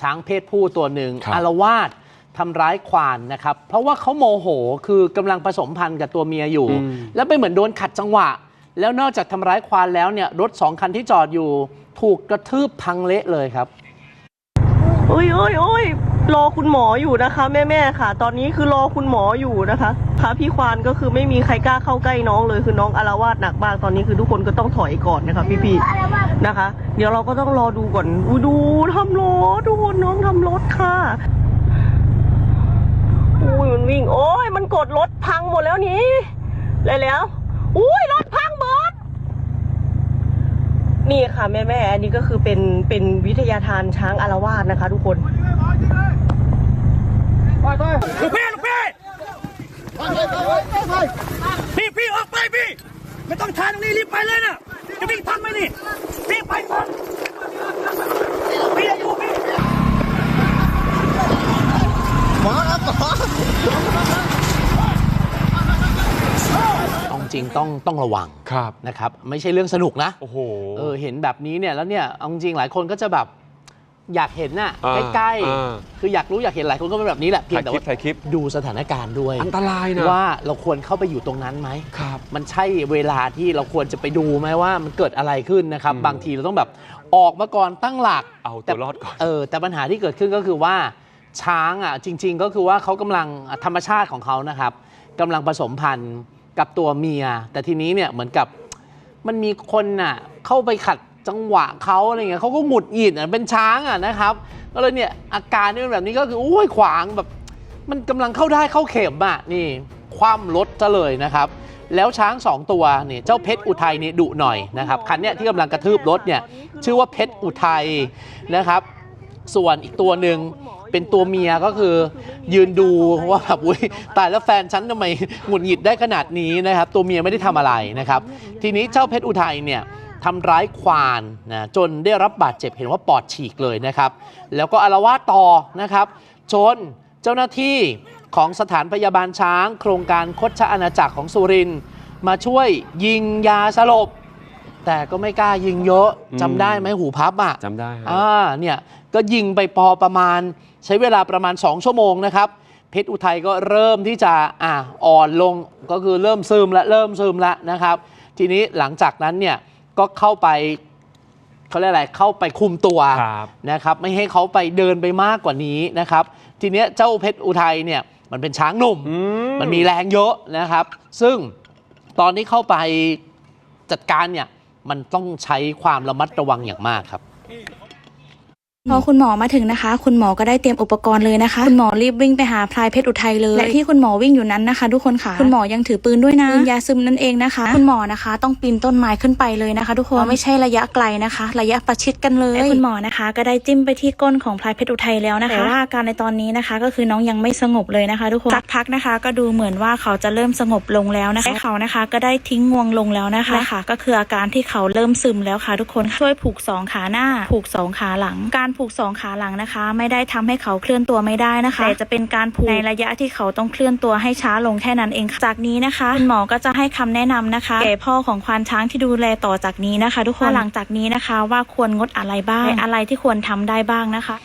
ช้างเพศผู้ตัวหนึ่งครับอารวาสทำร้ายควานนะครับ เพราะว่าเขาโมโหคือกำลังผสมพันธุ์กับตัวเมียอยู่อืมแล้วไปเหมือนโดนขัดจังหวะ แล้วนอกจากทำร้ายควานแล้วเนี่ยรถสองคันที่จอดอยู่ ถูกกระทืบพังเละเลยครับโอ้ยโอ้ยโอ้ยรอคุณหมออยู่นะคะแม่แม่ๆค่ะ ตอนนี้คือรอคุณหมออยู่นะคะค่ะพี่ควานก็คือไม่มีใครกล้าเข้าใกล้น้องเลยคือน้องอารวาสหนักมากตอนนี้คือทุกคนก็ต้องถอยก่อนนะคะพี่พี่ๆ นะคะ เดี๋ยวเราก็ต้องรอดูก่อนอุยดูทำรถทุกคนน้องทำรถค่ะอุ้ยมันวิ่ง โอ้ยมันกดรถพังหมดแล้วนี่เลยแล้วอุ้ยรถพังหมดนี่ค่ะแม่แม่อันนี้ก็คือเป็นเป็นวิทยาทานช้างอารวาสนะคะ ทุกคนลูกพี่ลูกพี่พี่พี่ออกไปพี่ไม่ต้องทานตรงนี้รีบไปเลยนะ จะวิ่งทันไหมนี่รีบไปก่อนพี่อย่าอยู่พี่ต้องจริงต้องต้องระวังครับนะครับ ไม่ใช่เรื่องสนุกนะโอ้โหเออเห็นแบบนี้เนี่ยแล้วเนี่ยเอาจริงๆหลายคนก็จะแบบ อยากเห็นน่ะอ่าใกล้อ่า ๆ คืออยากรู้อยากเห็นหลายคนก็เป็นแบบนี้แหละเพียงแต่ว่าถ่ายคลิป ดูสถานการณ์ด้วยอันตรายนะ ว่าเราควรเข้าไปอยู่ตรงนั้นไหม ครับ มันใช่เวลาที่เราควรจะไปดูไหมว่ามันเกิดอะไรขึ้นนะครับ อืมบางทีเราต้องแบบออกมาก่อนตั้งหลักเอาตัวรอดก่อน เออแต่ปัญหาที่เกิดขึ้นก็คือว่า ช้างอะจริง ๆ ก็คือว่าเขากำลังธรรมชาติของเขานะครับกำลังผสมพันธุ์กับตัวเมีย แต่ทีนี้เนี่ยเหมือนกับมันมีคนน่ะเข้าไปขัด จังหวะเขาอะไรเงี้ยเขาก็หมุดหงิดอะเป็นช้างอะนะครับก็เลยเนี่ยอาการที่เป็นแบบนี้ก็คือโอ้ยขวางแบบ มันกำลังเข้าได้เข้าเข็มอะนี่ คว่ำรถซะเลยนะครับ แล้วช้างสองตัวเนี่ยเจ้าเพชรอุทัยเนี่ยดุหน่อยนะครับคันเนี้ยที่กำลังกระทืบรถเนี่ยชื่อว่าเพชรอุทัยนะครับส่วนอีกตัวหนึ่งเป็นตัวเมียก็คือยืนดูว่าแบบอุ้ยตายแล้วแฟนฉันทำไมหงุดหงิดได้ขนาดนี้นะครับ ตัวเมียไม่ได้ทำอะไรนะครับ ทีนี้เจ้าเพชรอุทัยเนี่ย ทำร้ายควานนะจนได้รับบาดเจ็บเห็นว่าปอดฉีกเลยนะครับ แล้วก็อารวาสต่อนะครับจนเจ้าหน้าที่ของสถานพยาบาลช้าง โครงการคดชะอาณาจักรของสุรินทร์มาช่วยยิงยาสลบ แต่ก็ไม่กล้ายิงเยอะอืมจำได้ไหมหูพับอะจำได้ฮะอ่าเนี่ยก็ยิงไปพอประมาณ ใช้เวลาประมาณ 2 ชั่วโมงนะครับ เพชรอุทัยก็เริ่มที่จะอ่าอ่อนลงก็คือเริ่มซึมละเริ่มซึมละนะครับ ทีนี้หลังจากนั้นเนี่ย ก็เข้าไปเขาเรียกอะไรเข้าไปคุมตัวครับนะครับ ไม่ให้เขาไปเดินไปมากกว่านี้นะครับ ทีเนี้ยเจ้าเพชรอุทัยเนี่ยมันเป็นช้างหนุ่มอืมันมีแรงเยอะนะครับ ซึ่งตอนที่เข้าไปจัดการเนี่ยมันต้องใช้ความระมัดระวังอย่างมากครับ พอคุณหมอมาถึงนะคะ คุณหมอก็ได้เตรียมอุปกรณ์เลยนะคะ คุณหมอรีบวิ่งไปหาพลายเพชรอุทัยเลย และที่คุณหมอวิ่งอยู่นั้นนะคะ ทุกคนค่ะ คุณหมอยังถือปืนด้วยนะปืนยาซึมนั่นเองนะคะ คุณหมอนะคะ ต้องปีนต้นไม้ขึ้นไปเลยนะคะ ทุกคนไม่ใช่ระยะไกลนะคะ ระยะประชิดกันเลยและคุณหมอนะคะ ก็ได้จิ้มไปที่ก้นของพลายเพชรอุทัยแล้วนะคะแต่ว่าอาการในตอนนี้นะคะ ก็คือน้องยังไม่สงบเลยนะคะ ทุกคนสักพักนะคะ ก็ดูเหมือนว่าเขาจะเริ่มสงบลงแล้วนะคะและเขานะคะ ก็ได้ทิ้งงวงลงแล้วนะคะและค่ะก็คืออาการที่เขาเริ่มซึมแล้วค่ะ ทุกคนช่วยผูกสองขาหน้า ผูกสองขาหลังการผูกสองขาหลังนะคะ ไม่ได้ทำให้เขาเคลื่อนตัวไม่ได้นะคะแต่จะเป็นการผูกในระยะที่เขาต้องเคลื่อนตัวให้ช้าลงแค่นั้นเองค่ะจากนี้นะคะคุณหมอก็จะให้คำแนะนำนะคะแก่พ่อของควานช้างที่ดูแลต่อจากนี้นะคะ ทุกคนว่าหลังจากนี้นะคะ ว่าควรงดอะไรบ้างและอะไรที่ควรทำได้บ้างนะคะ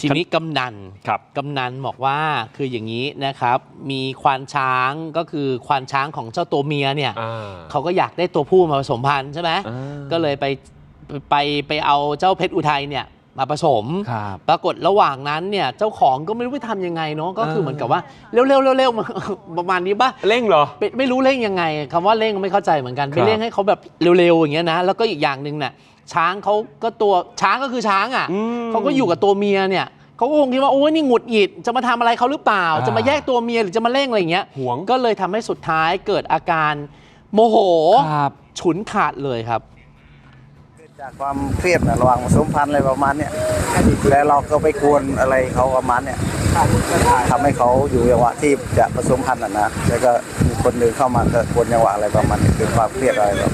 ทีนี้กำนันครับกำนันบอกว่าคืออย่างนี้นะครับ มีควานช้างก็คือควานช้างของเจ้าตัวเมียเนี่ยอ่าเขาก็อยากได้ตัวผู้มาผสมพันธุ์ใช่ไหมอ่าก็เลยไปไปไปเอาเจ้าเพชรอุทัยเนี่ย มาผสม ครับ ปรากฏระหว่างนั้นเนี่ยเจ้าของก็ไม่รู้ไปทำยังไงเนาะก็คือเออเหมือนกับว่าเร็วๆเร็วๆประมาณนี้ป่ะ เร่งเหรอไม่ไม่รู้เร่งยังไงคำว่าเร่งไม่เข้าใจเหมือนกันครับไปเร่งให้เขาแบบเร็วๆอย่างเงี้ยนะแล้วก็อีกอย่างหนึ่งน่ะช้างเขาก็ตัวช้างก็คือช้างอะอืมเขาก็อยู่กับตัวเมียเนี่ยเขาก็คงคิดว่าโอ้ยนี่หงุดหงิดจะมาทำอะไรเขาหรือเปล่า อ่าจะมาแยกตัวเมียหรือจะมาเร่งอะไรอย่างเงี้ยหวง ก็เลยทำให้สุดท้ายเกิดอาการโมโห ครับ ฉุนขาดเลยครับ จากความเครียดนะระหว่างผสมพันธุ์อะไรประมาณเนี้ยแล้วเราก็ไปกวนอะไรเขาประมาณเนี้ยทำให้เขาอยู่จังหวะที่จะผสมพันธุ์น่ะนะแล้วก็มีคนเดินเข้ามาก็กวนจังหวะอะไรประมาณนี้คือความเครียดอะไรแบบ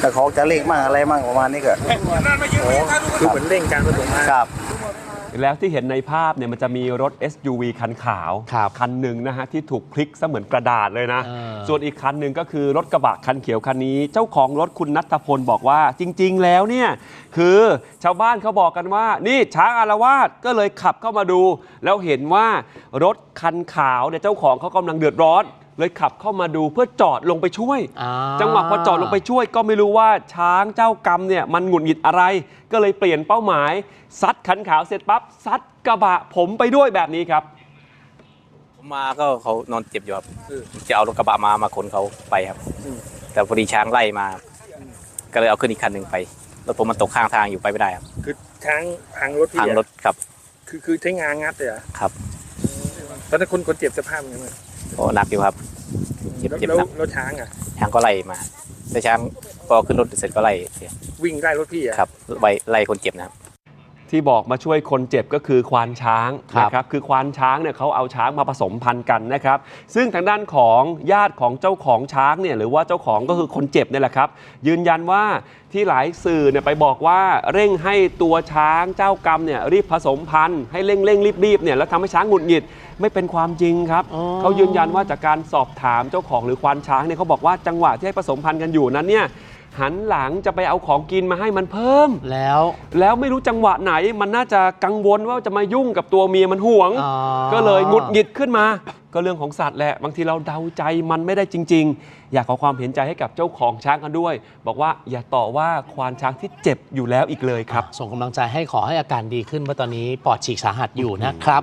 แต่เขาจะเร่งมั่งอะไรมั่งประมาณนี้ก็คือเหมือนเร่งการผสมพันธุ์ครับ แล้วที่เห็นในภาพเนี่ยมันจะมีรถ SUV คันขาวครับคันหนึ่งนะฮะที่ถูกพลิกซะเหมือนกระดาษเลยนะ เออ ส่วนอีกคันหนึ่งก็คือรถกระบะคันเขียวคันนี้ เจ้าของรถคุณนัทพลบอกว่าจริง ๆ แล้วเนี่ยคือชาวบ้านเขาบอกกันว่า นี่ช้างอารวาสก็เลยขับเข้ามาดู แล้วเห็นว่ารถคันขาวเนี่ยเจ้าของเขากำลังเดือดร้อน เลยขับเข้ามาดูเพื่อจอดลงไปช่วย อ่า จังหวะพอจอดลงไปช่วยก็ไม่รู้ว่าช้างเจ้ากรรมเนี่ยมันหงุดหงิดอะไร ก็เลยเปลี่ยนเป้าหมายซัดคันขาวเสร็จปั๊บซัดกระบะผมไปด้วยแบบนี้ครับ ผมมาก็เขานอนเจ็บอยู่ครับจะเอารถกระบะมามาขนเขาไปครับ แต่พอดีช้างไล่มา ก็เลยเอาขึ้นอีกคันหนึ่งไปรถผมมันตกข้างทางอยู่ไปไม่ได้ครับคือช้างพังรถพี่ทางอะรถครับคือคือใช้งานงัดเลยเหรอครับตอนนั้นคนคนเจ็บสภาพเป็นยังไง ก็หนักอยู่ครับเจ็บแล้วเจ็บแล้วหนักแล้วช้างอะ ช้างก็ไล่มาแต่ช้างพอขึ้นรถเสร็จก็ไล่เสียวิ่งไล่รถพี่อะครับไล่ไล่คนเจ็บนะครับ ที่บอกมาช่วยคนเจ็บก็คือควานช้างครับนะครับคือควานช้างเนี่ยเขาเอาช้างมาผสมพันธุ์กันนะครับ ซึ่งทางด้านของญาติของเจ้าของช้างเนี่ยหรือว่าเจ้าของก็คือคนเจ็บเนี่ยแหละครับ ยืนยันว่าที่หลายสื่อเนี่ยไปบอกว่าเร่งให้ตัวช้างเจ้ากรรมเนี่ยรีบผสมพันธุ์ให้เร่งเร่งรีบรีบๆเนี่ยแล้วทำให้ช้างหงุดหงิดไม่เป็นความจริงครับอ๋อเขายืนยันว่าจากการสอบถามเจ้าของหรือควานช้างเนี่ยเขาบอกว่าจังหวะที่ให้ผสมพันธุ์กันอยู่นั้นเนี่ย หันหลังจะไปเอาของกินมาให้มันเพิ่ม แล้ว แล้วไม่รู้จังหวะไหนมันน่าจะกังวลว่าจะมายุ่งกับตัวเมียมันห่วง อ๋อ ก็เลยหงุดหงิดขึ้นมา ก็เรื่องของสัตว์แหละ บางทีเราเดาใจมันไม่ได้จริง ๆ อยากขอความเห็นใจให้กับเจ้าของช้างกันด้วย บอกว่าอย่าต่อว่าควานช้างที่เจ็บอยู่แล้วอีกเลยครับ ส่งกำลังใจให้ขอให้อาการดีขึ้นเพราะตอนนี้ปอดฉีกสาหัสอยู่นะครับ